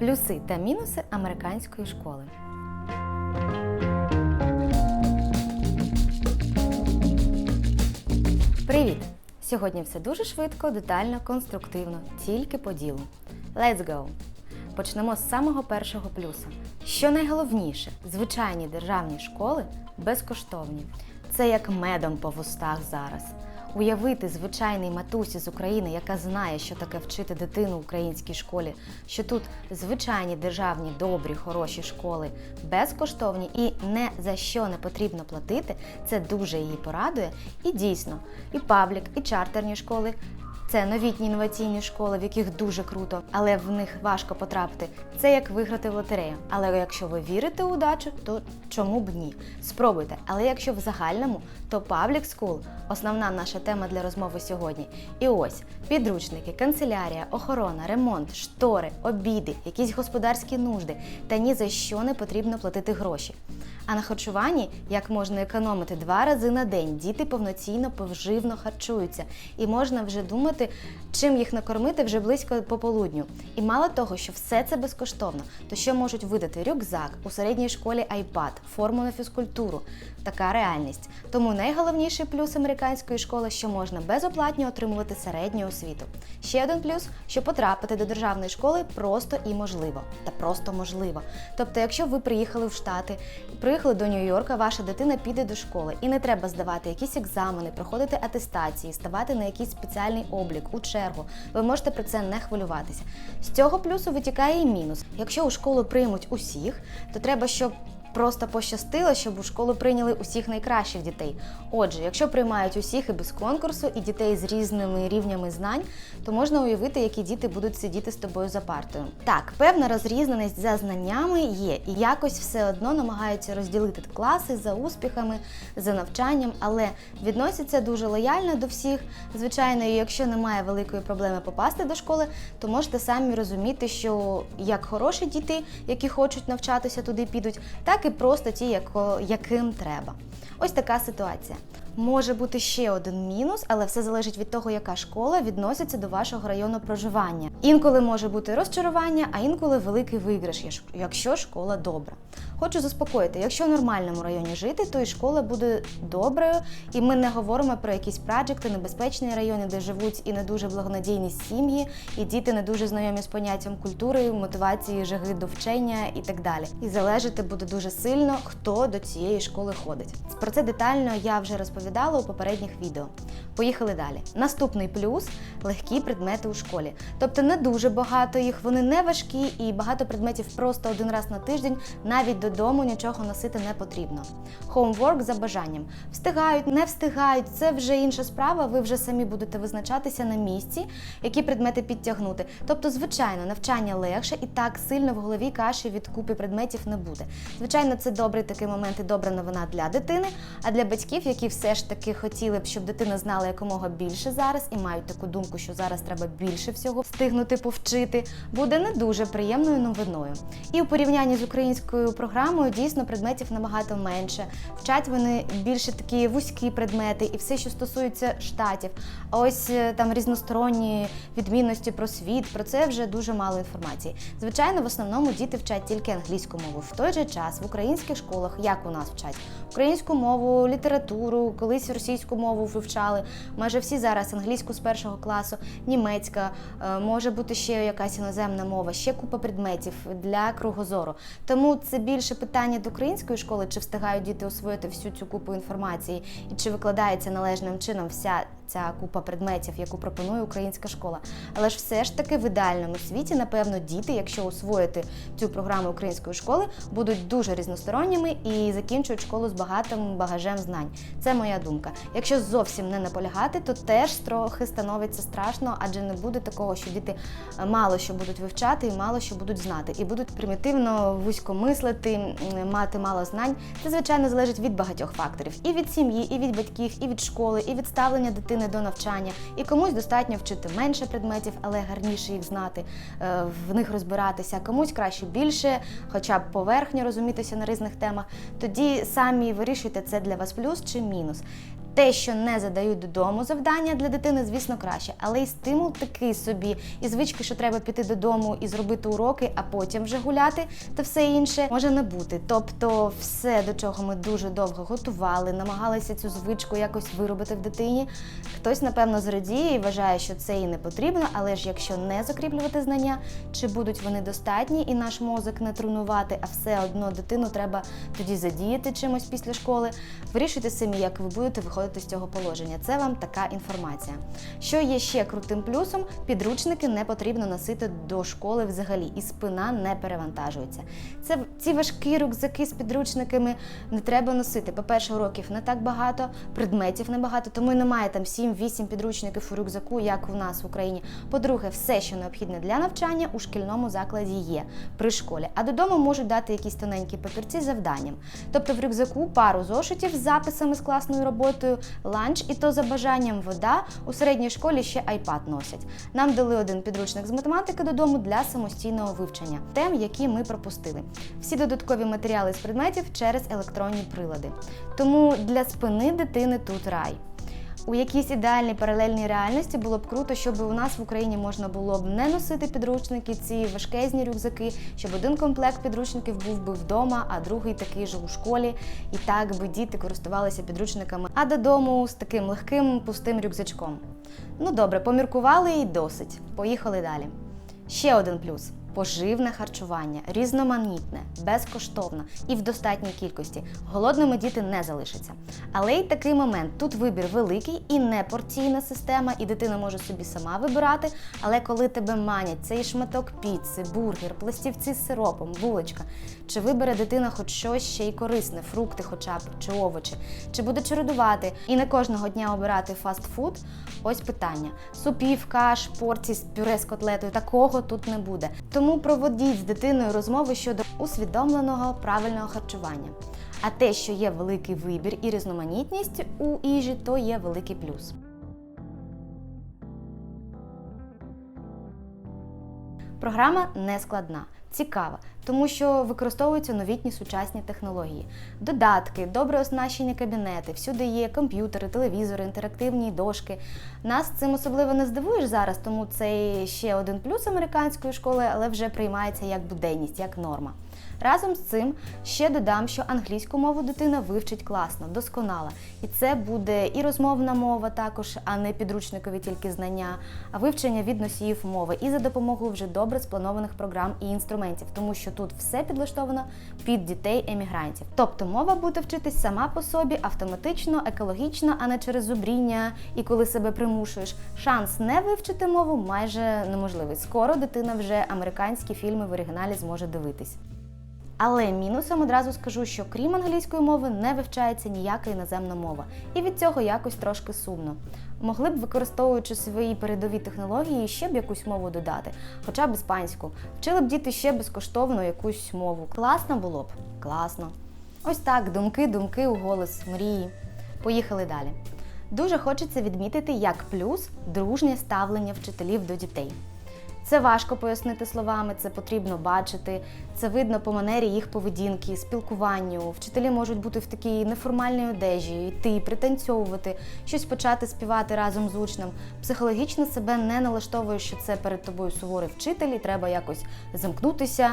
Плюси та мінуси американської школи. Привіт! Сьогодні все дуже швидко, детально, конструктивно, тільки по ділу. Let's go! Почнемо з самого першого плюса. Що найголовніше, звичайні державні школи безкоштовні. Це як медом по вустах зараз. Уявити звичайний матусі з України, яка знає, що таке вчити дитину в українській школі, що тут звичайні державні, добрі, хороші школи безкоштовні і не за що не потрібно платити, це дуже її порадує. І дійсно, і паблік, і чартерні школи. Це новітні інноваційні школи, в яких дуже круто, але в них важко потрапити. Це як виграти в лотерею. Але якщо ви вірите у удачу, то чому б ні? Спробуйте. Але якщо в загальному, то Public School – основна наша тема для розмови сьогодні. І ось підручники, канцелярія, охорона, ремонт, штори, обіди, якісь господарські нужди. Та ні за що не потрібно платити гроші. А на харчуванні як можна економити два рази на день. Діти повноцінно поживно харчуються, і можна вже думати, чим їх накормити вже близько пополудню. І мало того, що все це безкоштовно, то що можуть видати рюкзак у середній школі iPad, форму на фізкультуру. Така реальність. Тому найголовніший плюс американської школи, що можна безоплатно отримувати середню освіту. Ще один плюс, що потрапити до державної школи просто і можливо. Та просто можливо. Тобто, якщо ви приїхали в Штати, приїхали до Нью-Йорка, ваша дитина піде до школи, і не треба здавати якісь екзамени, проходити атестації, ставати на якийсь спеціальний облік у чергу. Ви можете про це не хвилюватися. З цього плюсу витікає і мінус. Якщо у школу приймуть усіх, то треба, щоб Просто пощастило, щоб у школу прийняли усіх найкращих дітей. Отже, якщо приймають усіх і без конкурсу, і дітей з різними рівнями знань, то можна уявити, які діти будуть сидіти з тобою за партою. Так, певна розрізненість за знаннями є, і якось все одно намагаються розділити класи за успіхами, за навчанням, але відносяться дуже лояльно до всіх. Звичайно, і якщо немає великої проблеми попасти до школи, то можете самі розуміти, що як хороші діти, які хочуть навчатися туди підуть, так так і просто ті, яко, яким треба. Ось така ситуація. Може бути ще один мінус, але все залежить від того, яка школа відноситься до вашого району проживання. Інколи може бути розчарування, а інколи великий виграш, якщо школа добра. Хочу заспокоїти, якщо в нормальному районі жити, то і школа буде доброю, і ми не говоримо про якісь праджекти, небезпечні райони, де живуть і не дуже благонадійні сім'ї, і діти не дуже знайомі з поняттям культури, мотивації, жаги до вчення і так далі. І залежати буде дуже сильно, хто до цієї школи ходить. Про це детально я вже розповідала у попередніх відео. Поїхали далі. Наступний плюс легкі предмети у школі. Тобто не дуже багато їх, вони не важкі, і багато предметів просто один раз на тиждень, навіть додому нічого носити не потрібно. Хоумворк за бажанням. Встигають, не встигають, це вже інша справа. Ви вже самі будете визначатися на місці, які предмети підтягнути. Тобто, звичайно, навчання легше і так сильно в голові каші від купи предметів не буде. Звичайно, це добрий такий момент і добра новина для дитини, а для батьків, які все ж таки хотіли б, щоб дитина знала якомога більше зараз і мають таку думку, що зараз треба більше всього встигнути повчити, буде не дуже приємною новиною. І у порівнянні з українською програмою дійсно предметів набагато менше. Вчать вони більше такі вузькі предмети і все, що стосується штатів. А ось е, там різносторонні відмінності про світ, про це вже дуже мало інформації. Звичайно, в основному діти вчать тільки англійську мову. В той же час в українських школах, як у нас вчать, українську мову, літературу, колись російську мову вивчали. Майже всі зараз англійську з першого класу, німецька, е, може бути ще якась іноземна мова, ще купа предметів для кругозору. Тому це більше питання до української школи, чи встигають діти освоїти всю цю купу інформації, і чи викладається належним чином вся ця купа предметів, яку пропонує українська школа. Але ж все ж таки в ідеальному світі, напевно, діти, якщо освоїти цю програму української школи, будуть дуже різносторонніми і закінчують школу з багатим багажем знань. Це моя думка. Якщо зовсім не наполягати, то теж трохи становиться страшно, адже не буде такого, що діти е, мало що будуть вивчати і мало що будуть знати, і будуть примітивно вузько мислити, мати мало знань. Це звичайно залежить від багатьох факторів: і від сім'ї, і від батьків, і від школи, і від ставлення дитини до навчання, і комусь достатньо вчити менше предметів, але гарніше їх знати, е, в них розбиратися, комусь краще більше, хоча б поверхньо розумітися на різних темах. Тоді самі вирішуйте, це для вас плюс чи мінус. Те, що не задають додому завдання для дитини, звісно, краще, але і стимул такий собі, і звички, що треба піти додому і зробити уроки, а потім вже гуляти та все інше може не бути. Тобто, все, до чого ми дуже довго готували, намагалися цю звичку якось виробити в дитині. Хтось, напевно, зрадіє і вважає, що це і не потрібно, але ж якщо не закріплювати знання, чи будуть вони достатні, і наш мозок не тренувати, а все одно дитину треба тоді задіяти чимось після школи. Вирішуйте самі, як ви будете виходити з цього положення. Це вам така інформація. Що є ще крутим плюсом, підручники не потрібно носити до школи взагалі, і спина не перевантажується. Це ці важкі рюкзаки з підручниками не треба носити. По-перше, уроків не так багато, предметів небагато, тому і немає там 7-8 підручників у рюкзаку, як у нас в Україні. По-друге, все, що необхідне для навчання, у шкільному закладі є при школі. А додому можуть дати якісь тоненькі папірці з завданням. Тобто в рюкзаку пару зошитів з записами з класною роботою, ланч, і то за бажанням вода. У середній школі ще iPad носять. Нам дали один підручник з математики додому для самостійного вивчення тем, які ми пропустили. Всі додаткові матеріали з предметів через електронні прилади. Тому для спини дитини тут рай. У якійсь ідеальній паралельній реальності було б круто, щоб у нас в Україні можна було б не носити підручники, ці важкезні рюкзаки, щоб один комплект підручників був би вдома, а другий такий же у школі. І так би діти користувалися підручниками, а додому з таким легким пустим рюкзачком. Ну добре, поміркували і досить. Поїхали далі. Ще один плюс. Поживне харчування, різноманітне, безкоштовне і в достатній кількості. Голодними діти не залишаться. Але й такий момент: тут вибір великий і не порційна система, і дитина може собі сама вибирати. Але коли тебе манять цей шматок піци, бургер, пластівці з сиропом, булочка, чи вибере дитина хоч щось ще й корисне, фрукти, хоча б чи овочі, чи буде чередувати і не кожного дня обирати фастфуд? Ось питання: супів, каш, порцій з пюре з котлетою такого тут не буде. Тому проводіть з дитиною розмови щодо усвідомленого правильного харчування. А те, що є великий вибір і різноманітність у їжі, то є великий плюс. Програма не складна, цікава, тому що використовуються новітні сучасні технології, додатки, добре оснащені кабінети, всюди є комп'ютери, телевізори, інтерактивні дошки. Нас цим особливо не здивуєш зараз, тому це ще один плюс американської школи, але вже приймається як буденність, як норма. Разом з цим ще додам, що англійську мову дитина вивчить класно, досконало. І це буде і розмовна мова також, а не підручникові тільки знання, а вивчення від носіїв мови і за допомогою вже добре спланованих програм і інструментів, тому що тут все підлаштовано під дітей-емігрантів. Тобто мова буде вчитись сама по собі, автоматично, екологічно, а не через зубріння і коли себе примушуєш. Шанс не вивчити мову майже неможливий. Скоро дитина вже американські фільми в оригіналі зможе дивитись. Але мінусом одразу скажу, що крім англійської мови не вивчається ніяка іноземна мова, і від цього якось трошки сумно. Могли б, використовуючи свої передові технології, ще б якусь мову додати, хоча б іспанську. Вчили б діти ще безкоштовно якусь мову. Класно було б? Класно. Ось так, думки, думки у голос, мрії. Поїхали далі. Дуже хочеться відмітити як плюс дружнє ставлення вчителів до дітей. Це важко пояснити словами, це потрібно бачити. Це видно по манері їх поведінки, спілкуванню. Вчителі можуть бути в такій неформальній одежі, йти, пританцьовувати, щось почати співати разом з учнем. Психологічно себе не налаштовуєш, що це перед тобою суворий вчитель, і треба якось замкнутися,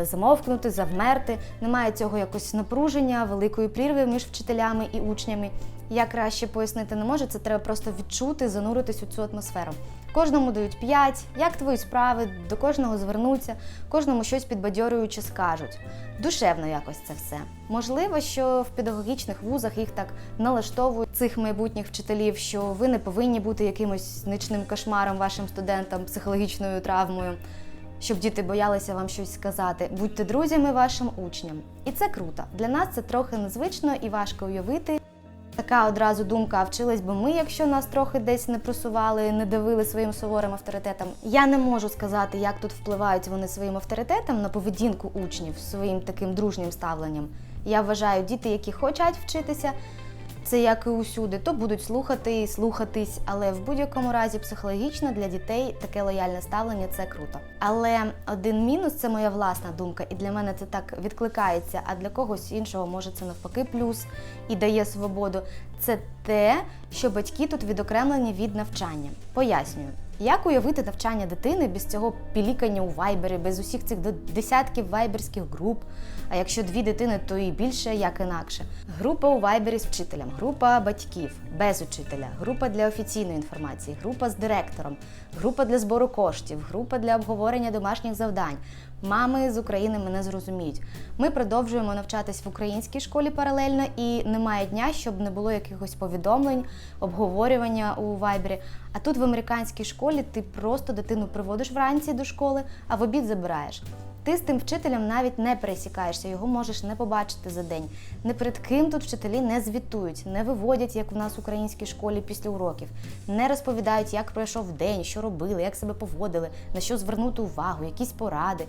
е, замовкнути, завмерти. Немає цього якось напруження, великої прірви між вчителями і учнями. Я краще пояснити не можу, це треба просто відчути, зануритись у цю атмосферу. Кожному дають 5, як твої справи, до кожного звернуться, кожному щось підбадьорююче скажуть. Душевно якось це все. Можливо, що в педагогічних вузах їх так налаштовують цих майбутніх вчителів, що ви не повинні бути якимось нічним кошмаром вашим студентам, психологічною травмою. Щоб діти боялися вам щось сказати, будьте друзями вашим учням. І це круто. Для нас це трохи незвично і важко уявити. Така одразу думка, а вчились би ми, якщо нас трохи десь не просували, не давили своїм суворим авторитетом. Я не можу сказати, як тут впливають вони своїм авторитетом на поведінку учнів, своїм таким дружнім ставленням. Я вважаю, діти, які хочуть вчитися, Це як і усюди, то будуть слухати і слухатись, але в будь-якому разі психологічно для дітей таке лояльне ставлення це круто. Але один мінус це моя власна думка, і для мене це так відкликається, а для когось іншого може це навпаки плюс і дає свободу. Це те, що батьки тут відокремлені від навчання. Пояснюю. Як уявити навчання дитини без цього пілікання у вайбері, без усіх цих десятків вайберських груп? А якщо дві дитини, то і більше, як інакше. Група у вайбері з вчителем, група батьків без учителя, група для офіційної інформації, група з директором, група для збору коштів, група для обговорення домашніх завдань. Мами з України мене зрозуміють. Ми продовжуємо навчатись в українській школі паралельно, і немає дня, щоб не було якихось повідомлень, обговорювання у вайбері. А тут в американській школі ти просто дитину приводиш вранці до школи, а в обід забираєш. Ти з тим вчителем навіть не пересікаєшся, його можеш не побачити за день. Не перед ким тут вчителі не звітують, не виводять, як у нас в українській школі після уроків, не розповідають, як пройшов день, що робили, як себе поводили, на що звернути увагу, якісь поради.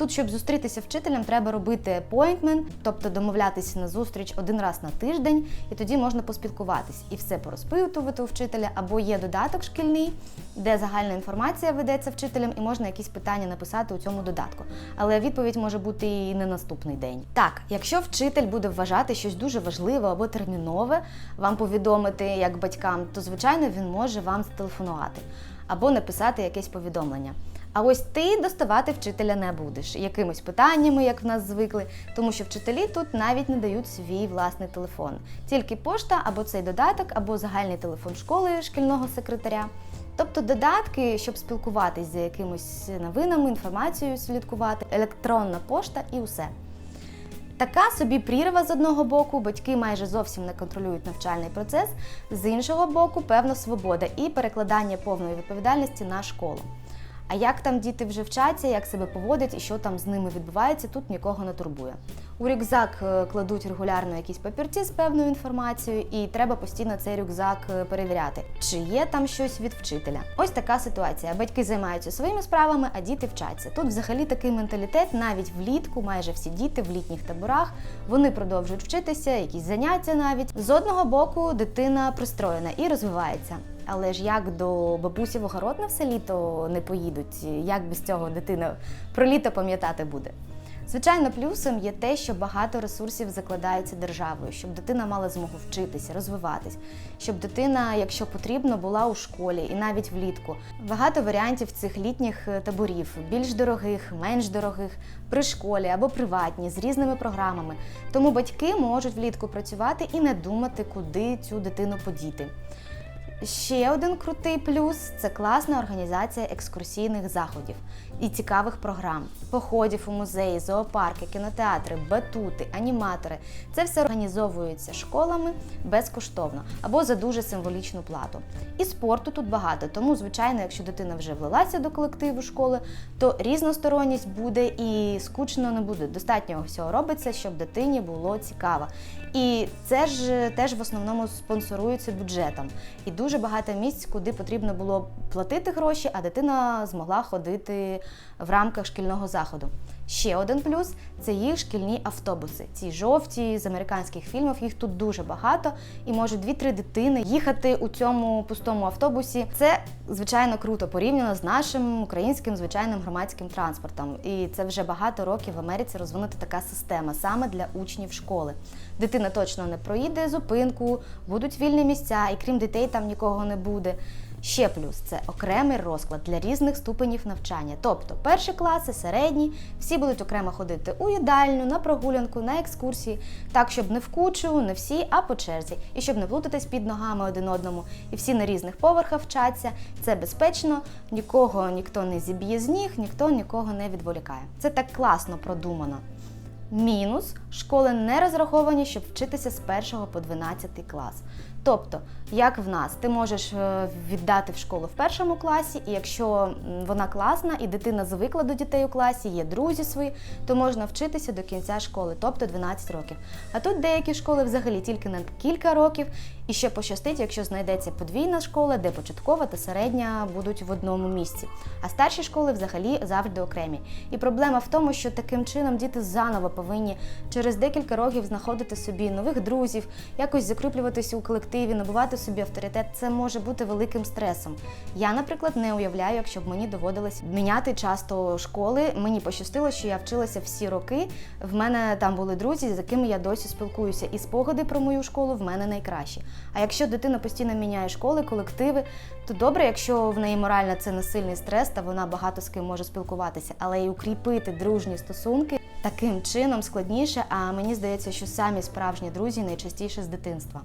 Тут, щоб зустрітися вчителем, треба робити appointment, тобто домовлятися на зустріч один раз на тиждень, і тоді можна поспілкуватись і все порозпитувати у вчителя, або є додаток шкільний, де загальна інформація ведеться вчителем, і можна якісь питання написати у цьому додатку. Але відповідь може бути і не наступний день. Так, якщо вчитель буде вважати щось дуже важливе або термінове, вам повідомити як батькам, то звичайно він може вам зателефонувати або написати якесь повідомлення. А ось ти доставати вчителя не будеш якимись питаннями, як в нас звикли, тому що вчителі тут навіть не дають свій власний телефон. Тільки пошта або цей додаток, або загальний телефон школи шкільного секретаря. Тобто додатки, щоб спілкуватись за якимись новинами, інформацією слідкувати, електронна пошта і усе. Така собі прірва з одного боку, батьки майже зовсім не контролюють навчальний процес, з іншого боку, певна свобода і перекладання повної відповідальності на школу. А як там діти вже вчаться, як себе поводять і що там з ними відбувається, тут нікого не турбує. У рюкзак е, кладуть регулярно якісь папірці з певною інформацією, і треба постійно цей рюкзак е, перевіряти, чи є там щось від вчителя. Ось така ситуація. Батьки займаються своїми справами, а діти вчаться. Тут взагалі такий менталітет, навіть влітку, майже всі діти в літніх таборах, вони продовжують вчитися, якісь заняття навіть. З одного боку, дитина пристроєна і розвивається. Але ж як до бабусі в огород на все літо не поїдуть, як без цього дитина про літо пам'ятати буде? Звичайно, плюсом є те, що багато ресурсів закладається державою, щоб дитина мала змогу вчитися, розвиватись, щоб дитина, якщо потрібно, була у школі і навіть влітку. Багато варіантів цих літніх е, таборів, більш дорогих, менш дорогих, при школі або приватні, з різними програмами. Тому батьки можуть влітку працювати і не думати, куди цю дитину подіти. Ще один крутий плюс це класна організація екскурсійних заходів і цікавих програм, походів у музеї, зоопарки, кінотеатри, батути, аніматори. Це все організовується школами безкоштовно або за дуже символічну плату. І спорту тут багато, тому, звичайно, якщо дитина вже влилася до колективу школи, то різносторонність буде і скучно не буде. Достатньо всього робиться, щоб дитині було цікаво. І це ж теж в основному спонсорується бюджетом. І дуже багато місць, куди потрібно було платити гроші, а дитина змогла ходити в рамках шкільного заходу. Ще один плюс це їх шкільні автобуси. Ці жовті з американських фільмів, їх тут дуже багато, і можуть дві-три дитини їхати у цьому пустому автобусі. Це звичайно круто порівняно з нашим українським звичайним громадським транспортом. І це вже багато років в Америці розвинута така система саме для учнів школи. Дитина точно не проїде зупинку, будуть вільні місця, і крім дітей там нікого не буде. Ще плюс це окремий розклад для різних ступенів навчання. Тобто перші класи, середні, всі будуть окремо ходити у їдальню, на прогулянку, на екскурсії, так, щоб не в кучу, не всі, а по черзі, і щоб не плутатись під ногами один одному. І всі на різних поверхах вчаться. Це безпечно, нікого ніхто не зіб'є з ніг, ніхто нікого не відволікає. Це так класно продумано. Мінус школи не розраховані, щоб вчитися з 1 по 12 клас. Тобто, як в нас, ти можеш е, віддати в школу в першому класі, і якщо вона класна і дитина звикла до дітей у класі, є друзі свої, то можна вчитися до кінця школи, тобто 12 років. А тут деякі школи взагалі тільки на кілька років, І ще пощастить, якщо знайдеться подвійна школа, де початкова та середня будуть в одному місці. А старші школи взагалі завжди окремі. І проблема в тому, що таким чином діти заново повинні через декілька років знаходити собі нових друзів, якось закріплюватися у колективі, набувати собі авторитет. Це може бути великим стресом. Я, наприклад, не уявляю, якщо б мені доводилось міняти часто школи. Мені пощастило, що я вчилася всі роки. В мене там були друзі, з якими я досі спілкуюся, і спогади про мою школу в мене найкращі. А якщо дитина постійно міняє школи, колективи, то добре, якщо в неї морально це не сильний стрес, та вона багато з ким може спілкуватися, але й укріпити дружні стосунки таким чином складніше. А мені здається, що самі справжні друзі найчастіше з дитинства.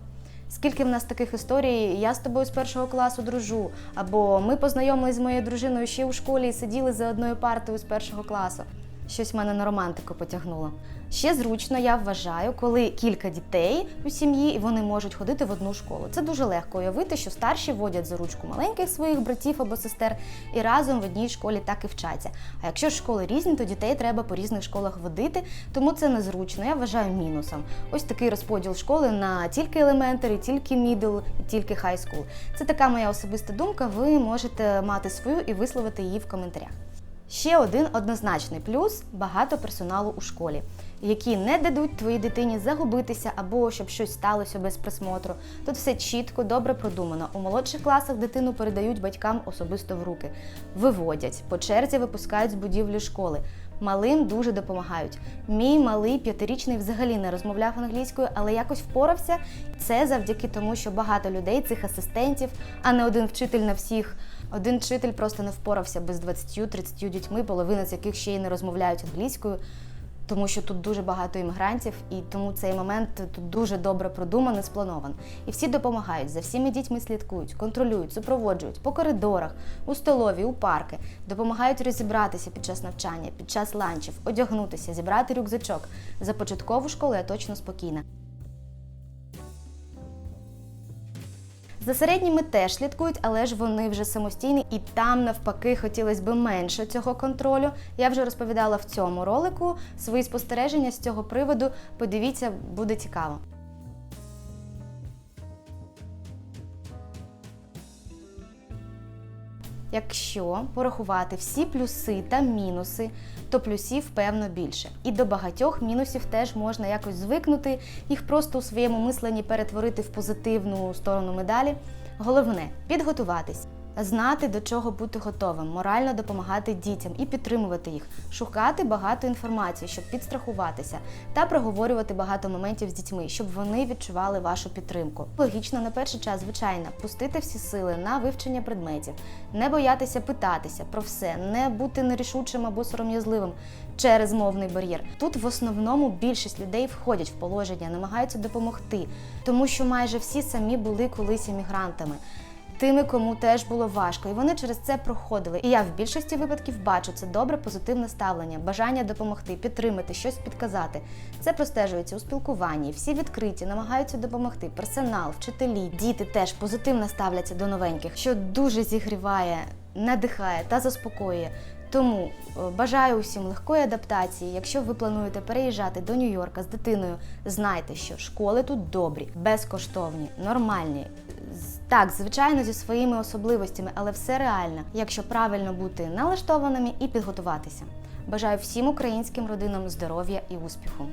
Скільки в нас таких історій, я з тобою з першого класу дружу, або ми познайомились з моєю дружиною ще у школі і сиділи за одною партою з першого класу. Щось мене на романтику потягнуло. Ще зручно, я вважаю, коли кілька дітей у сім'ї і вони можуть ходити в одну школу. Це дуже легко уявити, що старші водять за ручку маленьких своїх братів або сестер і разом в одній школі так і вчаться. А якщо ж школи різні, то дітей треба по різних школах водити, тому це незручно. Я вважаю мінусом. Ось такий розподіл школи на тільки елементарі, тільки мідл тільки хай скул. Це така моя особиста думка. Ви можете мати свою і висловити її в коментарях. Ще один однозначний плюс багато персоналу у школі, які не дадуть твоїй дитині загубитися або щоб щось сталося без присмотру. Тут все чітко, добре продумано. У молодших класах дитину передають батькам особисто в руки, виводять, по черзі випускають з будівлі школи. Малим дуже допомагають. Мій малий п'ятирічний взагалі не розмовляв англійською, але якось впорався. Це завдяки тому, що багато людей, цих асистентів, а не один вчитель на всіх. Один вчитель просто не впорався без 20-30 дітьми, половина з яких ще й не розмовляють англійською, тому що тут дуже багато іммігрантів, і тому цей момент тут дуже добре продуманий, спланован. І всі допомагають, за всіми дітьми слідкують, контролюють, супроводжують по коридорах, у столові, у парки, допомагають розібратися під час навчання, під час ланчів, одягнутися, зібрати рюкзачок. За початкову школу я точно спокійна. За середніми теж слідкують, але ж вони вже самостійні, і там навпаки хотілося б менше цього контролю. Я вже розповідала в цьому ролику свої спостереження з цього приводу. Подивіться, буде цікаво. Якщо порахувати всі плюси та мінуси, то плюсів певно більше. І до багатьох мінусів теж можна якось звикнути, їх просто у своєму мисленні перетворити в позитивну сторону медалі. Головне підготуватись, знати до чого бути готовим, морально допомагати дітям і підтримувати їх, шукати багато інформації, щоб підстрахуватися, та проговорювати багато моментів з дітьми, щоб вони відчували вашу підтримку. Логічно на перший час, звичайно, пустити всі сили на вивчення предметів, не боятися питатися про все, не бути нерішучим або сором'язливим через мовний бар'єр. Тут в основному більшість людей входять в положення, намагаються допомогти, тому що майже всі самі були колись іммігрантами тими, кому теж було важко, і вони через це проходили. І я в більшості випадків бачу це добре, позитивне ставлення, бажання допомогти, підтримати, щось підказати. Це простежується у спілкуванні. Всі відкриті, намагаються допомогти. Персонал, вчителі, діти теж позитивно ставляться до новеньких, що дуже зігріває, надихає та заспокоює. Тому е, бажаю усім легкої адаптації. Якщо ви плануєте переїжджати до Нью-Йорка з дитиною, знайте, що школи тут добрі, безкоштовні, нормальні. Так, звичайно, зі своїми особливостями, але все реально, якщо правильно бути налаштованими і підготуватися. Бажаю всім українським родинам здоров'я і успіху.